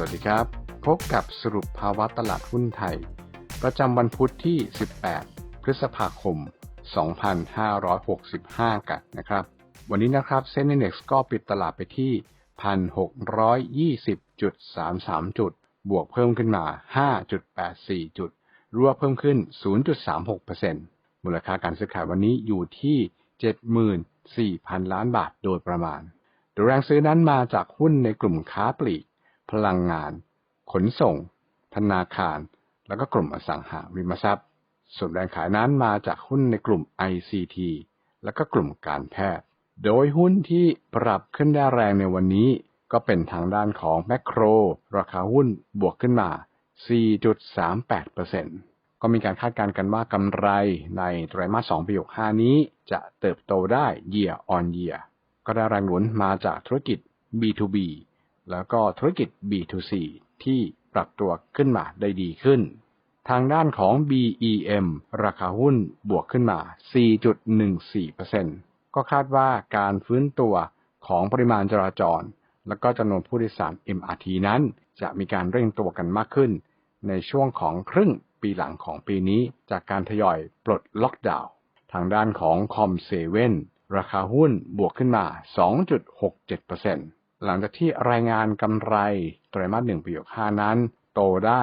วัสดีครับ พบกับสรุปภาวะตลาดหุ้นไทย ประจำวันพุทธที่ 18 พฤษภาคม 2565 กันนะครับ วันนี้นะครับเซ็นดี Index ก็ปิดตลาดไปที่ 1,620.33 จุด บวกเพิ่มขึ้นมา 5.84 จุด รั่วเพิ่มขึ้น 0.36%มูลค่าการซื้อขายวันนี้อยู่ที่ 74,000 ล้านบาทโดยประมาณ โดยแรงซื้อนั้นมาจากหุ้นในกลุ่มค้าปลีก พลังงาน ขนส่ง ธนาคาร แล้วก็กลุ่มอสังหาริมทรัพย์ ส่วนแรงขายนั้นมาจากหุ้นในกลุ่ม ICT แล้วก็กลุ่มการแพทย์ โดยหุ้นที่ปรับขึ้นได้แรงในวันนี้ ก็เป็นทางด้านของแมคโคร ราคาหุ้นบวกขึ้นมา 4.38%ก็มีการคาดการณ์กันว่ากำไรในไตรมาส2ปี65 นี้ จะเติบโตได้ year on year ก็ได้แรงหนุนมาจากธุรกิจ B2B แล้วก็ธุรกิจ B2C ที่ปรับตัวขึ้นมาได้ดีขึ้น ทางด้านของ BEM ราคาหุ้นบวกขึ้นมา 4.14%ก็คาดว่าการฟื้นตัวของปริมาณจราจร แล้วก็จำนวนผู้โดยสาร MRT นั้น จะมีการเร่งตัวกันมากขึ้น ในช่วงของครึ่งปีหลังของปีนี้จากการทยอยปลดล็อกดาวน์ทางด้านของคอมเซเว่นราคาหุ้นบวกขึ้นมา 2.67% หลังจากที่รายงานกำไรไตรมาส1ปี65นั้น โตได้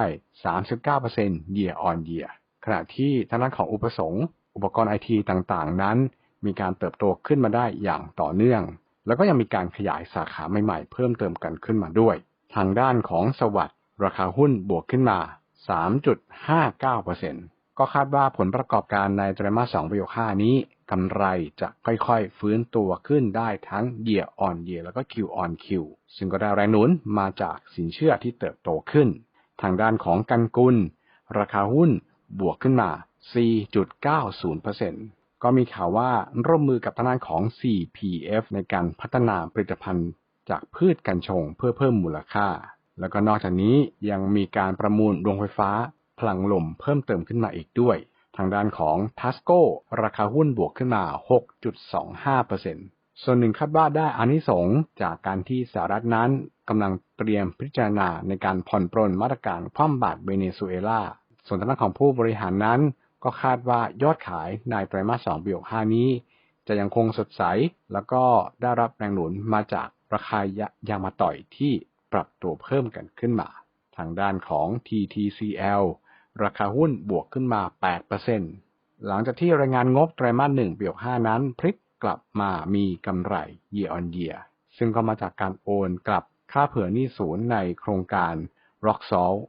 39% year on year ขณะที่ทางด้านของอุปสงค์ อุปกรณ์ไอทีต่างๆ นั้น มีการเติบโตขึ้นมาได้อย่างต่อเนื่อง แล้วก็ยังมีการขยายสาขาใหม่ๆ เพิ่มเติมกันขึ้นมาด้วย ทางด้านของสวัสด์ราคาหุ้นบวกขึ้นมา 3.59%ก็คาดว่าผลประกอบการในไตรมาส2ปี65นี้ กำไรจะค่อยๆ ฟื้นตัวขึ้นได้ทั้ง year on year แล้วก็ Q on Q ซึ่งก็ได้แรงหนุนมาจากสินเชื่อที่เติบโตขึ้น ทางด้านของกันกุล ราคาหุ้นบวกขึ้นมา 4.90%ก็มีข่าวว่าร่วมมือกับทางด้านของ CPF ในการพัฒนาผลิตภัณฑ์จากพืชกัญชงเพื่อเพิ่มมูลค่า แล้วก็นอกจากนี้ยังมีการประมูลโรงไฟฟ้าพลังลมเพิ่มเติมขึ้นมาอีกด้วย ทางด้านของ Tasco ราคาหุ้นบวกขึ้นมา 6.25%ส่วนหนึ่งคาดว่าได้อานิสงจากการที่สหรัฐนั้นกำลังเตรียมพิจารณาในการผ่อนปรนมาตรการคว่ำบาตรเวเนซุเอลา ส่วนทางด้านของผู้บริหารนั้น ก็คาดว่ายอดขายในไตรมาส2ปี65นี้ จะยังคงสดใส แล้วก็ได้รับแรงหนุนมาจากราคายางมาต่อยที่ปรับตัวเพิ่มกันขึ้นมา ทางด้านของ TTCL ราคาหุ้นบวกขึ้นมา 8%หลังจากที่รายงานงบไตรมาส1ปี65 นั้น พลิกกลับมามีกำไร year on year ซึ่งก็มาจากการโอนกลับค่าเผื่อหนี้ศูนย์ในโครงการ Rock Salt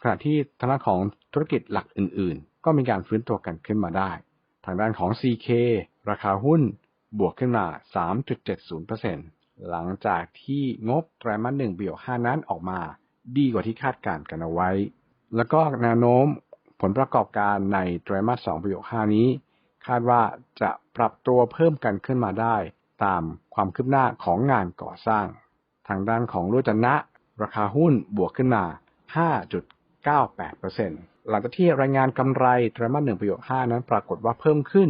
ขณะที่ทางด้านของธุรกิจหลักอื่น ๆ ก็มีการฟื้นตัวกันขึ้นมาได้ ทางด้านของ CK ราคาหุ้นบวกขึ้นมา 3.70%หลังจากที่งบไตรมาส1ปี65 นั้นออกมาดีกว่าที่คาดการณ์กันเอาไว้ แล้วก็แนวโน้มผลประกอบการในไตรมาส2ปี65นี้ คาดว่าจะปรับตัวเพิ่มกันขึ้นมาได้ ตามความคืบหน้าของงานก่อสร้าง ทางด้านของรุ่จันนะ ราคาหุ้นบวกขึ้นมา 5.98%หลังจากที่รายงานกำไรไตรมาส1ปี65นั้นปรากฏว่าเพิ่มขึ้น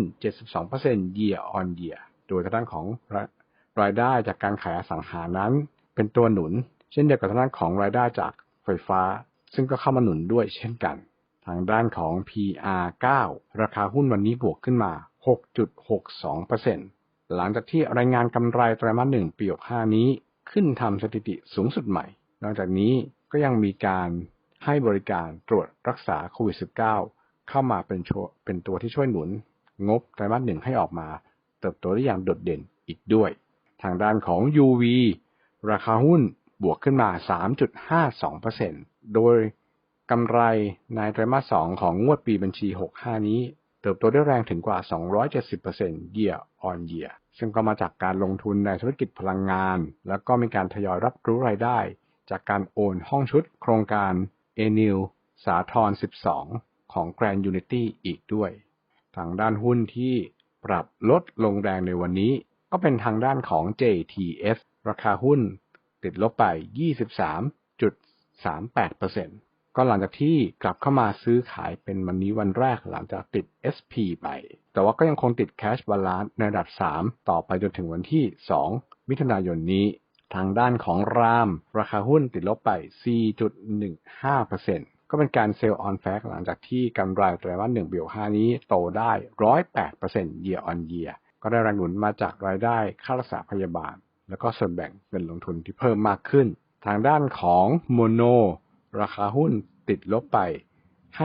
72% year on year โดยทางด้านของรายได้จากการขายอสังหานั้น เป็นตัวหนุน เช่นเดียวกับทางด้านของรายได้จากไฟฟ้า ซึ่งก็เข้ามาหนุนด้วยเช่นกัน ทางด้านของ PR9 ราคาหุ้นวันนี้บวกขึ้นมา 6.62%หลังจากที่รายงานกำไรไตรมาส1ปี65นี้ ขึ้นทำสถิติสูงสุดใหม่ นอกจากนี้ก็ยังมีการให้บริการตรวจรักษาโควิด -19 เข้ามาเป็นเป็นตัวที่ช่วยหนุน งบไตรมาสหนึ่งให้ออกมา เติบโตได้อย่างโดดเด่นอีกด้วย ทางด้านของ UV ราคาหุ้นบวกขึ้นมา 3.52% โดยกำไรในไตรมาส 2 ของงวดปีบัญชี 65 นี้ เติบโตได้แรงถึงกว่า 270% year on year ซึ่งก็มาจากการลงทุนในธุรกิจพลังงาน แล้วก็มีการทยอยรับรู้รายได้ จากการโอนห้องชุดโครงการเอนิลสาทร 12 ของ Grand Unity อีกด้วย ทางด้านหุ้นที่ปรับลดลงแรงในวันนี้ ก็เป็นทางด้านของ JTS ราคาหุ้นติดลบไป 38%ก็หลังจากที่กลับเข้ามาซื้อขายเป็นวันนี้วันแรกหลังจากติด SP ไป แต่ว่าก็ยังคงติด Cash Balance ในระดับ 3 ต่อไปจนถึงวันที่ 2 มิถุนายนนี้ ทางด้านของราม ราคาหุ้นติดลบไป 4.15%ก็เป็นการเซลล์ออนแฟกหลังจากที่กำไรไตรมาส1บิล5นี้โตได้108% year on year ก็ได้แรงหนุนมาจากรายได้ค่ารักษาพยาบาล แล้วก็ส่วนแบ่งเงินลงทุนที่เพิ่มมากขึ้น ทางด้านของโมโนราคาหุ้นติดลบไป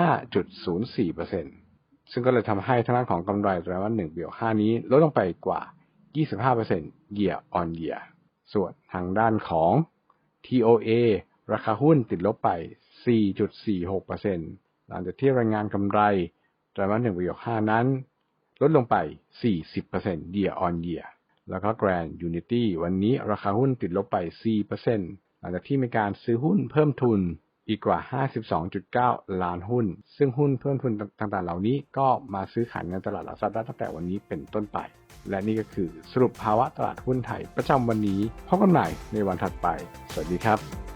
5.04%ซึ่งก็เลยทำให้ทางด้านของกำไรไตรมาส1บิล5นี้ลดลงไปกว่า 25% year on year ส่วนทางด้านของ TOA ราคาหุ้นติดลบไป 4.46%หลังจากที่รายงานกำไรไตรมาส1บิล5นั้น ลดลงไป 40% year on year แล้วก็ Grand Unity วันนี้ราคาหุ้นติดลบไป 4% หลังจากที่มีการซื้อหุ้นเพิ่มทุนอีกกว่า 52.9 ล้านหุ้น ซึ่งหุ้นเพิ่มทุนต่างๆ เหล่านี้ก็มาซื้อขายในตลาดหลักทรัพย์ได้ตั้งแต่วันนี้เป็นต้นไป และนี่ก็คือสรุปภาวะตลาดหุ้นไทยประจำวันนี้พบกันใหม่ในวันถัดไป สวัสดีครับ